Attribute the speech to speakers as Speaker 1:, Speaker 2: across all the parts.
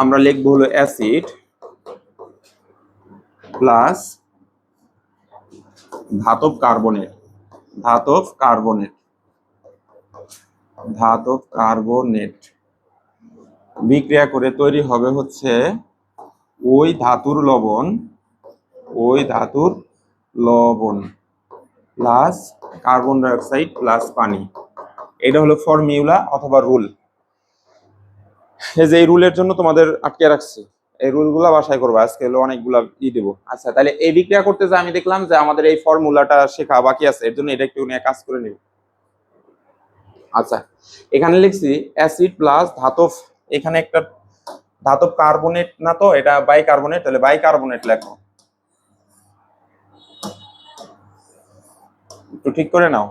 Speaker 1: আমরা লিখব হলো অ্যাসিড প্লাস ধাতব কার্বনেট ধাতব কার্বনেট ধাতব কার্বনেট। বিক্রিয়া করে তৈরি হবে হচ্ছে ওই ধাতুর লবণ, ওই ধাতুর লবণ প্লাস কার্বন ডাইঅক্সাইড প্লাস পানি। এটা হলো ফর্মিউলা অথবা রুল। এই যে এই রুলের জন্য তোমাদের আটকে রাখছি। এই রুলগুলা বাসায় করব, আজকে হলো অনেকগুলা ই দেবো। আচ্ছা তাহলে এই বিক্রিয়া করতে যে আমি দেখলাম যে আমাদের এই ফর্মুলাটা শেখা বাকি আছে, এর জন্য এটা একটু নিয়ে কাজ করে নিব আচ্ছা এখানে লিখছি, অ্যাসিড প্লাস ধাতব, এখানে একটা ধাতব কার্বনেট না তো, এটা বাই কার্বনেট তাহলে বাই কার্বনেট লেখো। একটু ঠিক করে নাও।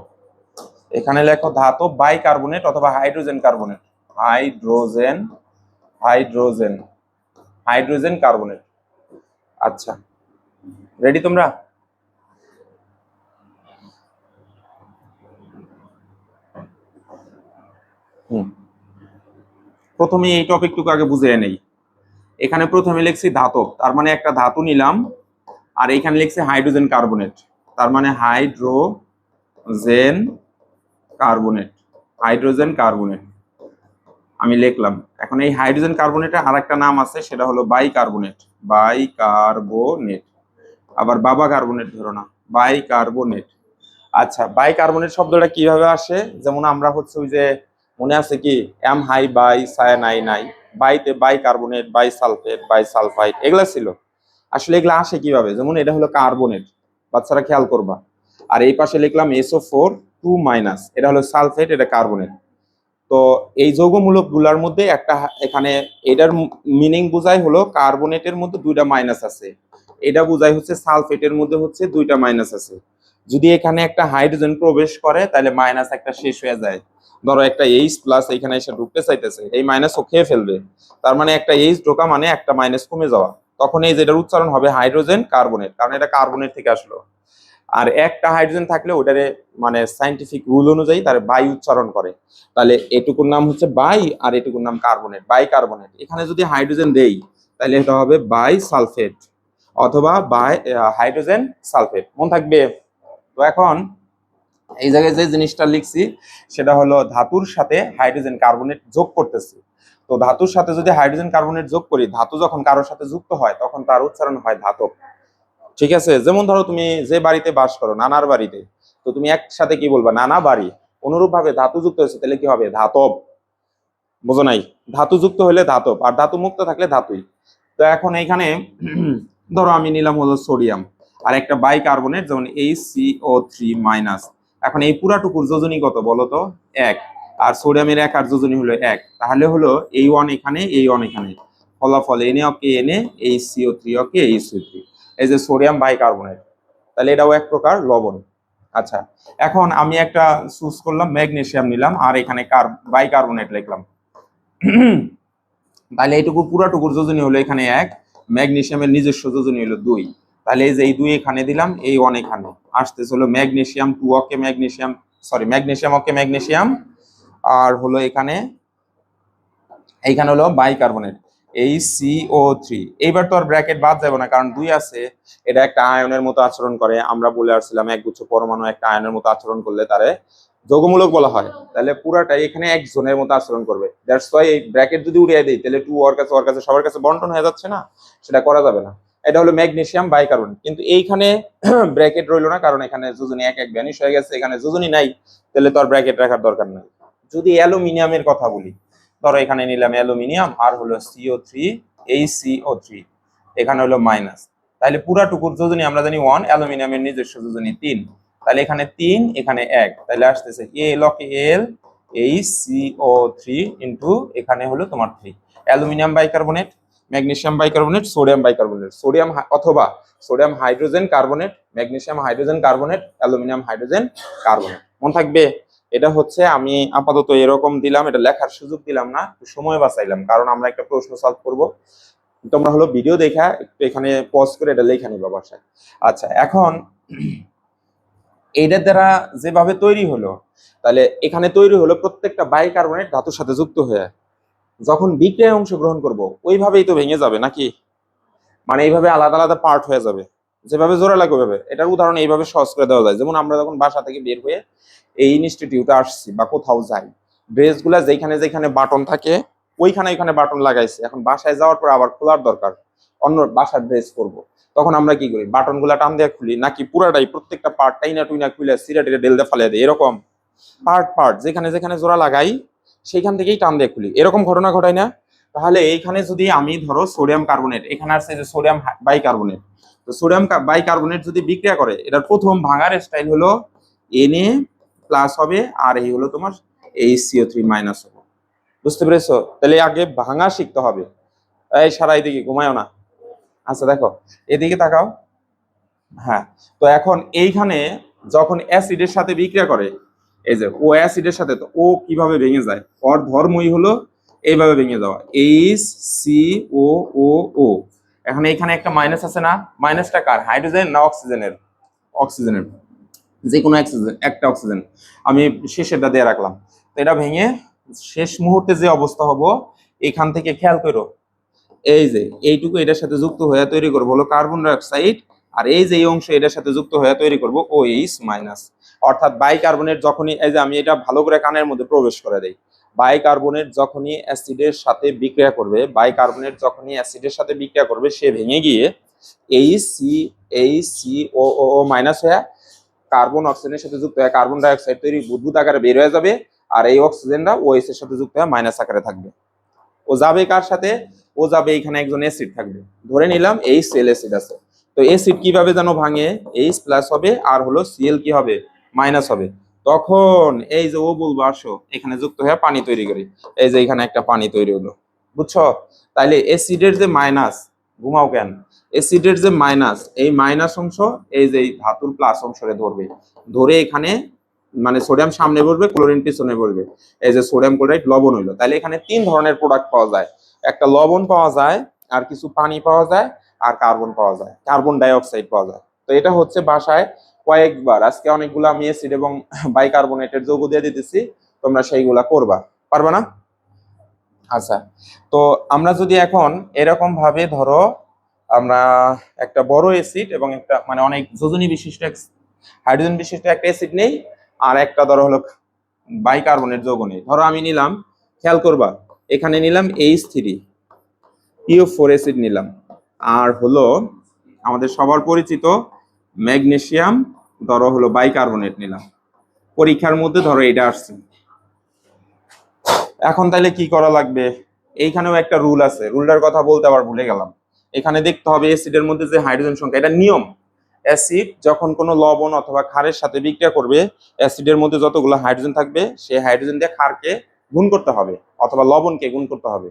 Speaker 1: এখানে লেখো ধাতব বাই কার্বনেট অথবা hydrogen carbonate. Hydrogen hydrogen hydrogen carbonate. আচ্ছা রেডি তোমরা? হুম। প্রথমে এই টপিকটুকু আগে বুঝিয়ে নেই। এখানে প্রথমে লিখছি ধাতব, তার মানে একটা ধাতু নিলাম, আর এখানে লিখছি হাইড্রোজেন কার্বনেট, তার মানে হাইড্রোজেন কার্বনেট হাইড্রোজেন কার্বনেট। আমি লিখলাম। এখন এই হাইড্রোজেন কার্বনেটের আর একটা নাম আছে, সেটা হলো বাই কার্বনেট বাই কার্বনেট আবার বাবা কার্বনেট, ধরো না। বাই কার্বনেট আচ্ছা বাই কার্বনেট শব্দটা কীভাবে আসে? যেমন আমরা হচ্ছে ওই যে মনে আছে কি, এম হাই বাই সায়ানাই নাই বাইতে bicarbonate bisulphate bisulphide এগুলা ছিল। আসলে এগুলা আসে কীভাবে? যেমন এটা হলো কার্বনেট। বাচ্চারা খেয়াল করবা। আর এই পাশে লিখলাম এসও ফোর, টু মাইনাস। এটা হলো সালফেট, এটা কার্বনেট। তো এই যৌগমূলকগুলার মধ্যে একটা এখানে এটার মিনিং বোঝায় হলো কার্বনেটের মধ্যে দুইটা মাইনাস আছে। এটা বোঝায় হচ্ছে সালফেটের মধ্যে হচ্ছে দুইটা মাইনাস আছে। যদি এখানে একটা হাইড্রোজেন প্রবেশ করে, তাহলে মাইনাস একটা শেষ হয়ে যায়। ধরো একটা এইচ প্লাস এখানে এসে ঢুকতে চাইতেছে, এই মাইনাস ও খেয়ে ফেলবে। তার মানে একটা এইচ ঢোকা মানে একটা মাইনাস কমে যাওয়া। তখন এই যেটার উচ্চারণ হবে হাইড্রোজেন কার্বনেট কারণ এটা কার্বনেট থেকে আসলো। আর একটা হাইড্রোজেন থাকলে ওটারে মানে সাইন্টিফিক রুল অনুযায়ী তার বাই উচ্চারণ করে। তাহলে এটুকুর নাম হচ্ছে বাই আর এটুকুর নাম কার্বনেট বাই কার্বনেট এখানে যদি হাইড্রোজেন দেই, তাহলে এটা হবে বাই সালফেট অথবা বাই হাইড্রোজেন সালফেট। মন থাকবে? তো এখন এই জায়গায় যে জিনিসটা লিখছি, সেটা হলো ধাতুর সাথে হাইড্রোজেন কার্বনেট যোগ করতেছি। তো ধাতুর সাথে যদি হাইড্রোজেন কার্বনেট যোগ করি, ধাতু যখন কারোর সাথে যুক্ত হয়, তখন তার উচ্চারণ হয় ধাতব। ঠিক আছে? যেমন ধরো তুমি যে বাড়িতে বাস করো, নানার বাড়িতে, তো তুমি একসাথে কি বলবা? নানা বাড়ি। অনুরূপ ভাবে ধাতু যুক্ত হয়েছে, তাহলে কি হবে? ধাতব। বোঝো নাই? ধাতু যুক্ত হলে ধাতব, আর ধাতু মুক্ত থাকলে ধাতুই। তো এখন এইখানে ধরো আমি নিলাম হলো সোডিয়াম, আর একটা বাই কার্বনেট যেমন H C O three minus এখন এই পুরাটুকুর যোজনী কত বলো তো? এক। আর সোডিয়ামের এক আর যোজনী হলো এক। তাহলে হলো এই ওয়ান এখানে এই ওয়ান এখানে। ফলাফল এনে অকে এনে এই সিও থ্রি অকে এই সিও থ্রি এই যে সোডিয়াম বাই কার্বনেট তাহলে এটাও এক প্রকার লবণ। আচ্ছা এখন আমি একটা চুজ করলাম ম্যাগনেশিয়াম নিলাম, আর এখানে কার বাই কার্বনেট লিখলাম। তাহলে এইটুকু পুরাটুকুর যোজনী হলো এখানে এক ম্যাগনেশিয়ামের নিজস্ব যোজনী হলো দুই। তাহলে এই যে এই দুই এখানে দিলাম, এই ওয়ান এখানে। আসতেছে হলো magnesium two okay magnesium sorry magnesium okay magnesium আর হলো এখানে, এইখানে হলো বাইকার্বনেট। এই সি ও থ্রি এইবার তো আর ব্র্যাকেট বাদ যাবে না, কারণ দুই আছে। এটা একটা আয়নের মতো আচরণ করে। আমরা বলে আসছিলাম এক গুচ্ছ পরমাণু একটা আয়নের মতো আচরণ করলে তারে যোগমূলক বলা হয়। তাহলে পুরাটাই এখানে এক জনের মতো আচরণ করবে। দ্যাটস ওয়াই এই ব্র্যাকেট যদি উড়িয়ে দেই, তাহলে টু ওর কাছে ওর কাছে, সবার কাছে বন্টন হয়ে যাচ্ছে না? সেটা করা যাবে না। এটা হলো ম্যাগনেসিয়াম বাইকার্বনেট কিন্তু এইখানে ব্র্যাকেট রইল না, কারণ এখানে যোজনী এক এক ভ্যানিশ হয়ে গেছে। এখানে যোজনী নাই, তাহলে তো আর ব্র্যাকেট রাখার দরকার নাই। যদি অ্যালুমিনিয়ামের কথা বলি ধরো এখানে নিলাম অ্যালুমিনিয়াম, আর হলো সিও থ্রি এই সিও থ্রি এখানে হলো মাইনাস তাহলে পুরাটুকুর যোজনী আমরা জানি ওয়ান অ্যালুমিনিয়ামের নিজস্ব যোজনী তিন। তাহলে এখানে তিন, এখানে এক। তাহলে আসতেছে এ লকে এল এই সিও থ্রি ইন্টু এখানে হলো তোমার three aluminium bicarbonate magnesium bicarbonate sodium bicarbonate sodium অথবা sodium hydrogen carbonate magnesium hydrogen carbonate aluminium hydrogen carbonate মনে থাকবে? এটা হচ্ছে আমি আপাতত এরকম দিলাম, এটা লেখার সুযোগ দিলাম না সময় বাঁচাইলাম, কারণ আমরা একটা প্রশ্ন সলভ করব। তোমরা হলো ভিডিও দেখা এখানে পজ করে এটা লেখা নিবা বাসায়। আচ্ছা এখন এইটার দ্বারা যেভাবে তৈরি হলো, তাহলে এখানে তৈরি হলো প্রত্যেকটা বাইকার্বনেট ধাতুর সাথে যুক্ত হয়ে। যখন বিক্রিয়ায় অংশগ্রহণ করব, ওইভাবেই তো ভেঙে যাবে নাকি? মানে এইভাবে আলাদা আলাদা পার্ট হয়ে যাবে। যেভাবে জোড়া লাগবে ওইভাবে এটার উদাহরণ এইভাবে সহজ করে দেওয়া যায়। যেমন আমরা যখন বাসা থেকে বের হয়ে এই ইনস্টিটিউটে আসছি বা কোথাও যাই, ড্রেসগুলা যেখানে যেখানে বাটন থাকে, ওইখানে ওইখানে বাটন লাগাইছে। এখন বাসায় যাওয়ার পর আবার খোলার দরকার, অন্য বাসার ড্রেস করব তখন আমরা কি করি? বাটনগুলা টান দিয়ে খুলি, নাকি পুরাটাই, প্রত্যেকটা পার্ট টাইনা টুইনা খুলে সিরা টিরা ডেল দিয়ে ফালিয়ে দিই, এরকম। পার্ট পার্ট যেখানে যেখানে জোড়া লাগাই, সেইখান থেকেই টান দিয়ে খুলি। এরকম ঘটনা ঘটায় না। তাহলে এইখানে যদি আমি ধরো সোডিয়াম কার্বনেট, এখানে আসছে যে সোডিয়াম বাইকার্বনেট তো সোডিয়াম বাইকার্বনেট যদি বিক্রিয়া করে, এটার প্রথম ভাঙার স্টাইল হলো এনএ প্লাস হবে, আর এই হলো তোমার এইচ সিও থ্রি মাইনাস হবে। বুঝতে পেরেছ? তাহলে আগে ভাঙা শিখতে হবে। এই সারা এদিকে ঘুমায়ও না। আচ্ছা দেখো, এদিকে তাকাও। হ্যাঁ তো এখন এইখানে যখন অ্যাসিডের সাথে বিক্রিয়া করে, এই যে ও অ্যাসিডের সাথে তো ও কীভাবে ভেঙে যায়? ওর ধর্মই হলো এইভাবে ভেঙে যাওয়া এইচ সি ও ও ও এখন এইখানে একটা মাইনাস আছে না? মাইনাসটা কার? হাইড্রোজেন না অক্সিজেনের অক্সিজেনের যে কোনো অক্সিজেন একটা অক্সিজেন আমি শেষেরটা দিয়ে রাখলাম। তো এটা ভেঙে শেষ মুহূর্তে যে অবস্থা হব, এখান থেকে খেয়াল করো। এই যে, এইটুকু এটার সাথে যুক্ত হয়ে তৈরি করব হলো কার্বন ডাইঅক্সাইড আর এই যে এই অংশ এটার সাথে যুক্ত হয়ে তৈরি করব ও এইচ মাইনাস অর্থাৎ বাইকার্বনেট যখনই, এই যে আমি এটা ভালো করে কানের মধ্যে প্রবেশ করে দেই। বাইকার্বনেট যখনই অ্যাসিডের সাথে বিক্রিয়া করবে বাইকার্বনেট যখনই অ্যাসিডের সাথে বিক্রিয়া করবে, সে ভেঙে গিয়ে H C H C O O minus হয়ে কার্বন অক্সিজেনের সাথে যুক্ত হয়ে কার্বন ডাইঅক্সাইড তৈরি বুদবুদ আকারে বের হয়ে যাবে আর এই অক্সিজেনটা ওএইচ এর সাথে যুক্ত হয়ে মাইনাস আকারে থাকবে। ও যাবে কার সাথে? ও যাবে এখানে একজন অ্যাসিড থাকবে। ধরে নিলাম এইচ সেল অ্যাসিড আছে। তো অ্যাসিড কীভাবে যেন ভাঙে? এইচ প্লাস হবে আর হলো সিএল কি হবে? মাইনাস হবে। তখন এই যে ওবুল আসো এখানে যুক্ত হয়ে পানি তৈরি করি। এই যে এখানে একটা পানি তৈরি হলো। বুঝছ? তাইলে অ্যাসিডের যে মাইনাস, ঘুমাও কেন? অ্যাসিডের যে মাইনাস, এই মাইনাস অংশ, এই যে ধাতুর প্লাস অংশরে ধরবে। ধরে এখানে মানে সোডিয়াম সামনে বসবে, ক্লোরিন পিছনে বসবে। এই যে সোডিয়াম ক্লোরাইড লবণ হইল। তাহলে এখানে তিন ধরনের প্রোডাক্ট পাওয়া যায়। একটা লবণ পাওয়া যায়, আর কিছু পানি পাওয়া যায়, আর কার্বন পাওয়া যায়। কার্বন ডাইঅক্সাইড পাওয়া যায়। তো এটা হচ্ছে বাসায় কয়েকবার। আজকে অনেকগুলো আমি অ্যাসিড এবং বাইকার্বনেটের যৌগ দিয়ে দিতেছি, তোমরা সেইগুলা করবা। পারবা না? আচ্ছা তো আমরা যদি এখন এরকম ভাবে ধরো, আমরা একটা বড় অ্যাসিড এবং একটা মানে অনেক যোজনী বিশিষ্ট হাইড্রোজেন বিশিষ্ট একটা অ্যাসিড নেই, আর একটা ধরো হলো বাইকার্বনেট যৌগ নেই। ধরো আমি নিলাম, খেয়াল করবা, এখানে নিলাম এইচ থ্রি ইও ফোর অ্যাসিড নিলাম। আর হলো আমাদের সবার পরিচিত ম্যাগনেসিয়াম ধরো হলো বাইকার্বনেট নিলাম। পরীক্ষার মধ্যে ধরো এটা আসছে। এখন তাহলে কি করা লাগবে? এইখানেও একটা রুল আছে। রুলটার কথা বলতে আবার ভুলে গেলাম। এখানে দেখতে হবে অ্যাসিডের মধ্যে যে হাইড্রোজেন সংখ্যা, এটা নিয়ম। অ্যাসিড যখন কোনো লবণ অথবা ক্ষারের সাথে বিক্রিয়া করবে অ্যাসিডের মধ্যে যতগুলো হাইড্রোজেন থাকবে, সেই হাইড্রোজেন দিয়ে ক্ষারকে গুণ করতে হবে অথবা লবণকে গুণ করতে হবে।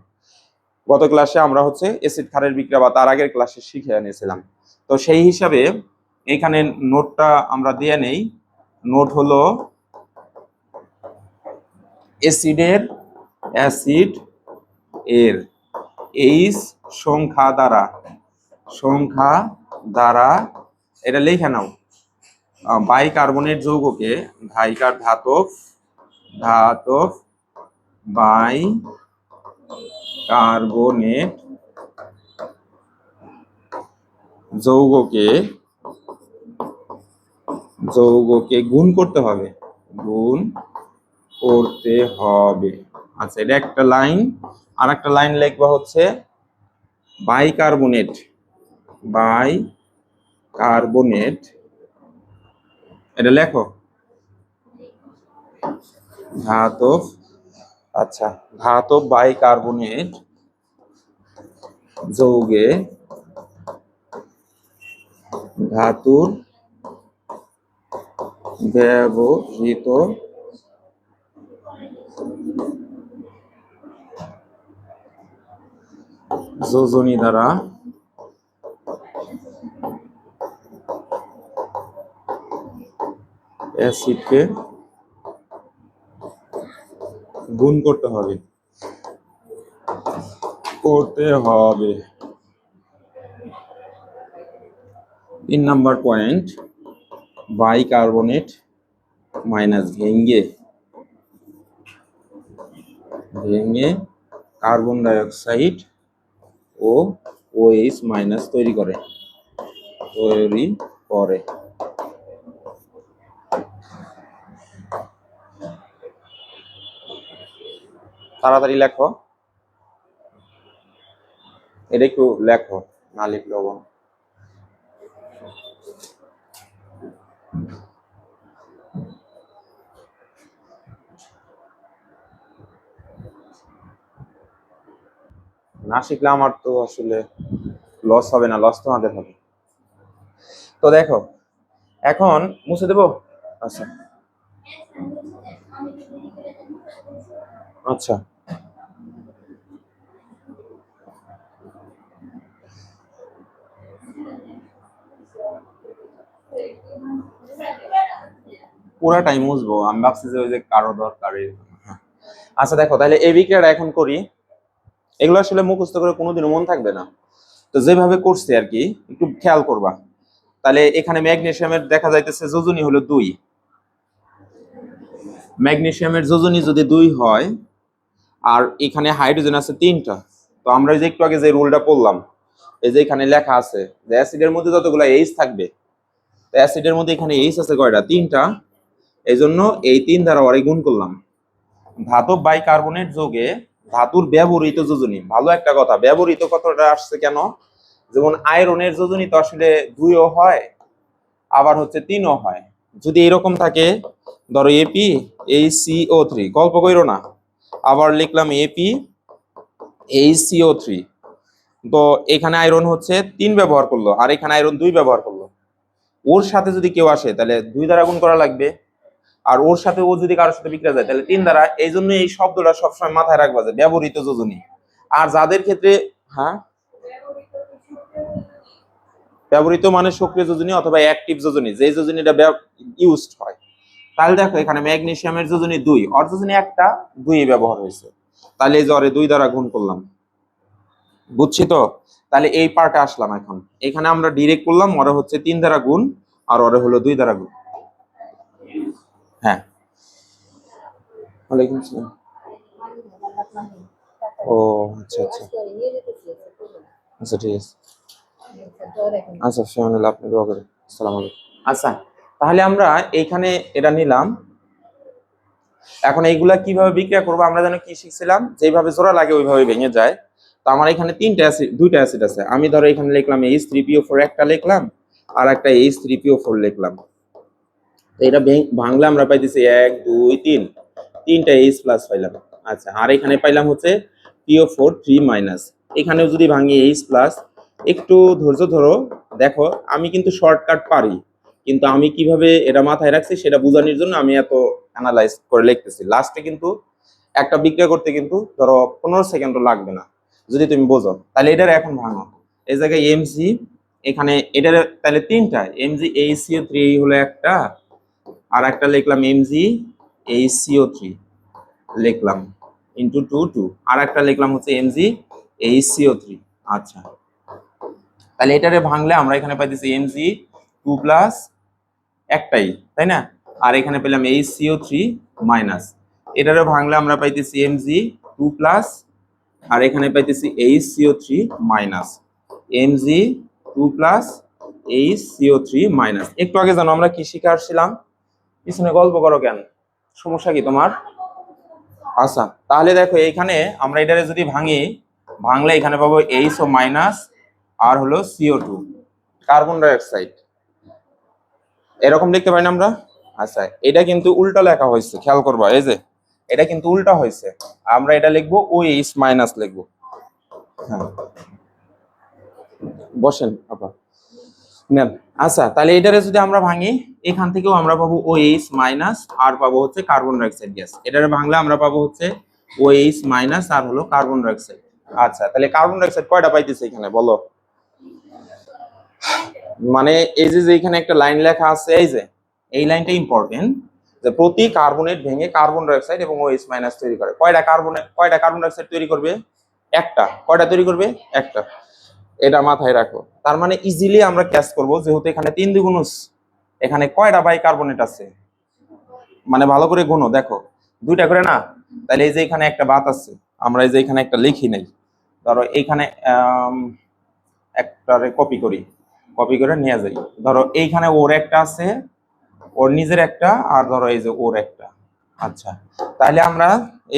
Speaker 1: গত ক্লাসে আমরা হচ্ছে অ্যাসিড ক্ষারের বিক্রিয়া বা তার আগের ক্লাসে শিখে নিয়েছিলাম তো সেই হিসাবে এইখানে নোটটা আমরা দিয়ে নেই। নোট হলো অ্যাসিডের, অ্যাসিড এর, এইচ সংখ্যা দ্বারা সংখ্যা দ্বারা, এটা লিখে নাও। বাইকার্বনেট যৌগকে ভাইকার ধাতব ধাতব বাই কার্বনেট যৌগকে যৌগকে গুণ করতে হবে। গুণ করতে হবে। আচ্ছা এটা একটা লাইন। আর একটা লাইন লিখবা হচ্ছে, বাইকার্বনেট বাই কার্বনেট এটা লেখো। ধাতব আচ্ছা ধাতব বাইকার্বনেট যৌগে ধাতুর ব্যবহৃত যোজনী দ্বারা। অ্যাসিডকে গুণ করতে হবে। করতে হবে। তিন নাম্বার পয়েন্ট বাইকার্বনেট মাইনাস ভেঙ্গে ভেঙে কার্বন ডাইঅক্সাইড ও ওএইচ মাইনাস তৈরি করে তৈরি করে। তাড়াতাড়ি লেখো। এটা একটু লেখো, না লিখলে না। শিখলে আমার তো আসলে লস হবে না লস তোমাদের হবে। তো দেখো, এখন মুছে দেবো? আচ্ছা। আচ্ছা। পুরাটাই মুছবো আমি ভাবছি যে ওই যে কারও দরকার। হ্যাঁ। আচ্ছা দেখো, তাহলে এই বিক্রিয়াটা এখন করি। এগুলো আসলে মুখস্থ করে কোনোদিনও মন থাকবে না। তো যেভাবে করছি আর কি, একটু খেয়াল করবা। তাহলে এখানে ম্যাগনেশিয়ামের দেখা যাইতেছে যোজনী হলো দুই। ম্যাগনেসিয়ামের যোজনী যদি দুই হয়, আর এখানে হাইড্রোজেন আছে তিনটা, তো আমরা যে একটু আগে যে রুলটা পড়লাম, এই যে এখানে লেখা আছে যে অ্যাসিডের মধ্যে যতগুলো এইচ থাকবে, তো অ্যাসিডের মধ্যে এখানে এইচ আছে কয়টা? তিনটা। এই জন্য এই তিন দ্বারা ওরে গুণ করলাম। ধাতব বাইকার্বনেট যোগে ধাতুর ব্যবহৃত যোজনী। ভালো একটা কথা, ব্যবহৃত কথাটা আসছে কেন? যেমন আয়রনের যোজনী তো আসলে দুইও হয়, আবার হচ্ছে তিনও হয়। যদি এরকম থাকে, ধরো এপি এই সিও থ্রি গল্প কইরো না। আবার লিখলাম এপি এই সিও থ্রি তো এখানে আয়রন হচ্ছে তিন ব্যবহার করল, আর এখানে আয়রন দুই ব্যবহার করল। ওর সাথে যদি কেউ আসে, তাহলে দুই দ্বারা গুণ করা লাগবে। আর ওর সাথে ও যদি কারোর সাথে বিক্রিয়া যায়, তাহলে তিন দ্বারা, এই জন্য এই শব্দটা সবসময় মাথায় রাখবা যে ব্যবহৃত যোজনী। আর যাদের ক্ষেত্রে হ্যাঁ? ব্যবহৃত মানে সক্রিয় যোজনী অথবা অ্যাক্টিভ যোজনী, যে যোজনীটা ইউজড হয়। তাহলে দেখো, এখানে ম্যাগনেসিয়ামের যোজনী দুই, অর যোজনী একটা দুই ব্যবহার হয়েছে। তাহলে এই জ্বরে দুই দ্বারা গুণ করলাম। বুঝছি তো? তাহলে এই পার্টে আসলাম এখন। এখানে আমরা ডিরেক্ট করলাম ওরে হচ্ছে তিন দ্বারা গুণ, আর ওরে হলো দুই দ্বারা গুণ। হ্যাঁ। ওয়ালাইকুম আসসালাম। ও আচ্ছা আচ্ছা। আচ্ছা ঠিক আছে। আচ্ছা ফিয়ানুল্লাহ আপনি দোয়া করেন। আসসালামু আলাইকুম। আচ্ছা তাহলে আমরা এইখানে এটা নিলাম। এখন এইগুলা কীভাবে বিক্রিয়া করব আমরা যেন কি শিখছিলাম যেভাবে জোড়া লাগে ওইভাবে ভেঙে যায়। তো আমার এখানে তিনটা অ্যাসিড দুইটা অ্যাসিড আছে। আমি ধরো এখানে লিখলাম এইচ থ্রি পিও ফোর একটা লিখলাম আর একটা এইচ থ্রি পিও ফোর লিখলাম। এটা ভাঙলে আমরা পাইতেছি এক, দুই, তিন। তিনটা এইচ প্লাস পাইলাম। আচ্ছা আর এখানে পাইলাম হচ্ছে পিও ফোর থ্রি মাইনাস এখানেও যদি ভাঙি এইচ প্লাস একটু ধৈর্য ধরো। দেখো, আমি কিন্তু শর্টকাট পারি। কিন্তু আমি কীভাবে এটা মাথায় রাখছি সেটা বোঝানোর জন্য আমি এত অ্যানালাইজ করে লিখতেছি। লাস্টে কিন্তু একটা বিক্রিয়া করতে কিন্তু ধরো পনেরো সেকেন্ডও লাগবে না, যদি তুমি বোঝো। তাহলে এটার এখন ভাঙো। এই জায়গায় এমসি এখানে এটার তাহলে তিনটা। এমজি এইসিও থ্রি হলো একটা। আর একটা লিখলাম M G H C O three লিখলাম ইন্টু টু টু আর একটা লিখলাম হচ্ছে এমজি এইসিও থ্রি আচ্ছা। তাহলে এটারে ভাঙলে আমরা এখানে পাইতেছি এমজি টু প্লাস একটাই, তাই না? আর এখানে পেলাম এই সিও থ্রি মাইনাস এটারে ভাঙলে আমরা পাইতেছি এমজি টু প্লাস আর এখানে পাইতেছি এই C O three minus M G two plus এই সিও থ্রি মাইনাস একটু আগে জানো আমরা কি শিখে আসছিলাম পিছনে গল্প করো কেন? সমস্যা কি তোমার? আচ্ছা তাহলে দেখো এইখানে আমরা এটারে যদি ভাঙি, ভাঙলে এখানে পাবো এইচ ও মাইনাস আর হলো সিও টু কার্বন ডাইঅক্সাইড এরকম দেখতে পাই না আমরা? আচ্ছা এটা কিন্তু উল্টা লেখা হয়েছে, খেয়াল করবা, এই যে, এটা কিন্তু উল্টা হয়েছে। আমরা এটা লিখব ও এইচ মাইনাস লিখব। হ্যাঁ। বসেন, আপা। নেন। আচ্ছা তাহলে এটারে যদি আমরা ভাঙি, এখান থেকেও আমরা পাবো ও এইচ মাইনাস আর পাবো হচ্ছে কার্বন ডাইঅক্সাইড গ্যাস এটারে ভাঙলে আমরা পাবো হচ্ছে ও এইচ মাইনাস আর হলো কার্বন ডাইঅক্সাইড আচ্ছা তাহলে কার্বন ডাইঅক্সাইড কয়টা পাইতেছে এখানে, বলো? মানে এই যে যে এখানে একটা লাইন লেখা আছে, এই যে, এই লাইনটা ইম্পর্টেন্ট যে প্রতি কার্বনেট ভেঙে কার্বন ডাইঅক্সাইড এবং ওএইচ মাইনাস তৈরি করে। কয়টা কার্বনেট কয়টা কার্বন ডাইঅক্সাইড তৈরি করবে? একটা। কয়টা তৈরি করবে? একটা। এটা মাথায় রাখো। তার মানে ইজিলি আমরা ক্যাচ করব, যেহেতু এখানে তিন দ্বিগুণ এখানে কয়টা বাইকার্বনেট আছে? মানে ভালো করে গুনো, দেখো। দুইটা করে না? তাহলে এই যে এখানে একটা বাত আছে, আমরা এই যে এখানে একটা লিখি নাই। ধরো এইখানে একটা কপি করি। কপি করে নিয়ে যাই। ধরো এইখানে ওর একটা আছে, ওর নিজের একটা, আর ধরো এই যে ওর একটা। আচ্ছা। তাহলে আমরা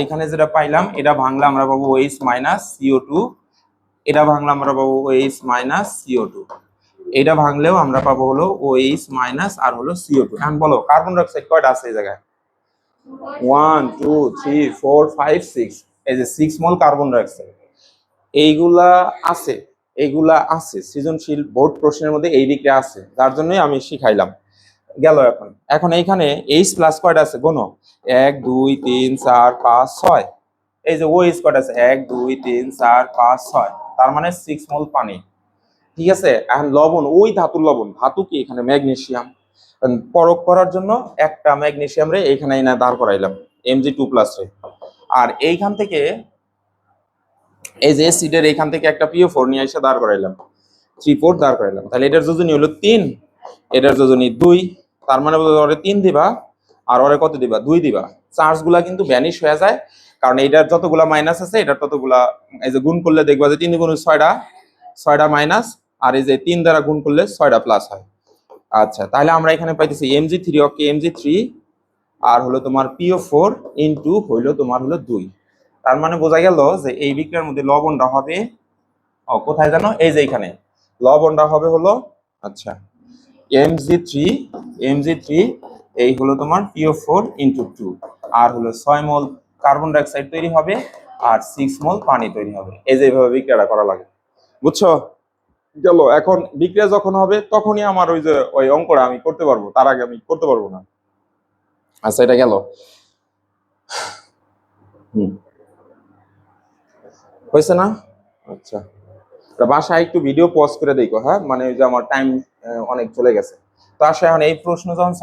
Speaker 1: এইখানে যেটা পাইলাম, এটা ভাঙলে আমরা পাবো ওএইচ মাইনাস সিও টু এটা ভাঙলে আমরা পাবো ওএইচ মাইনাস সিও টু এটা ভাঙলেও আমরা পাবো হলো ওএইচ মাইনাস আর হলো সিও টু এখন বলো কার্বন ডাইঅক্সাইড কয়টা আছে এই জায়গায়? One two three four five six এই যে সিক্স মল কার্বন ডাইঅক্সাইড এইগুলা আছে এইগুলা আছে, সৃজনশীল বোর্ড প্রশ্নের মধ্যে এই বিক্রিয়া আছে, যার জন্যই আমি শিখাইলাম। গেল এখন। এখন এইখানে এইচ প্লাস কয়টা আছে? গোনো। এক, দুই, তিন, চার, পাঁচ, ছয়। এই যে ও এইচ কয়টা আছে? এক, দুই, তিন, চার, পাঁচ, ছয়। তার মানে সিক্স মল পানি। ঠিক আছে? এখন লবণ, ওই ধাতুর লবণ। ধাতু কি? এখানে ম্যাগনেসিয়াম পরক করার জন্য একটা ম্যাগনেসিয়াম রে এইখানে এনে দাঁড় করাইলাম এমজি টু প্লাস রে। আর এইখান থেকে, এই যে সিডের এইখান থেকে একটা পিও ফোর নিয়ে এসে দাঁড় করাইলাম। থ্রি ফোর দাঁড় করাইলাম। তাহলে এটার যোজনী হলো তিন। এটার যোজনী দুই। তার মানে ওরে তিন দিবা, আর ওরে কত দিবা? দুই দিবা। চার্জগুলা কিন্তু ভ্যানিশ হয়ে যায়। কারণ এটার যতগুলা মাইনাস আছে, এটার ততগুলা, এই যে গুণ করলে দেখবা যে তিন গুণ ছয়টা ছয়টা মাইনাস আর এই যে তিন দ্বারা গুণ করলে ছয়টা প্লাস হয়। আচ্ছা তাহলে আমরা এখানে পাইতেছি M G three okay M G three আর হলো তোমার পিও ফোর ইন্টু হইল তোমার হলো দুই। তার মানে বোঝা গেল যে এই বিক্রিয়ার মধ্যে লবণটা হবে, ও, কোথায় জানো? এই যে এখানে। লবণটা হবে হলো আচ্ছা M G three M G three এই হলো তোমার P O four into two আর হলো ছয় মোল কার্বন ডাইঅক্সাইড তৈরি হবে আর সিক্স মোল পানি তৈরি হবে। এই যে এইভাবে বিক্রিয়াটা করা লাগে। বুঝছ? গেল। এখন বিক্রিয়া যখন হবে, তখনই আমার ওই যে, ওই অঙ্কটা আমি করতে পারব। তার আগে আমি করতে পারব না। আচ্ছা এটা গেল। হয়েছে না? আচ্ছা। বাসায় একটু ভিডিও পজ করে দেখো হ্যাঁ? মানে ওই যে আমার টাইম অনেক চলে গেছে। তো আসলে এখন এই প্রশ্ন যখন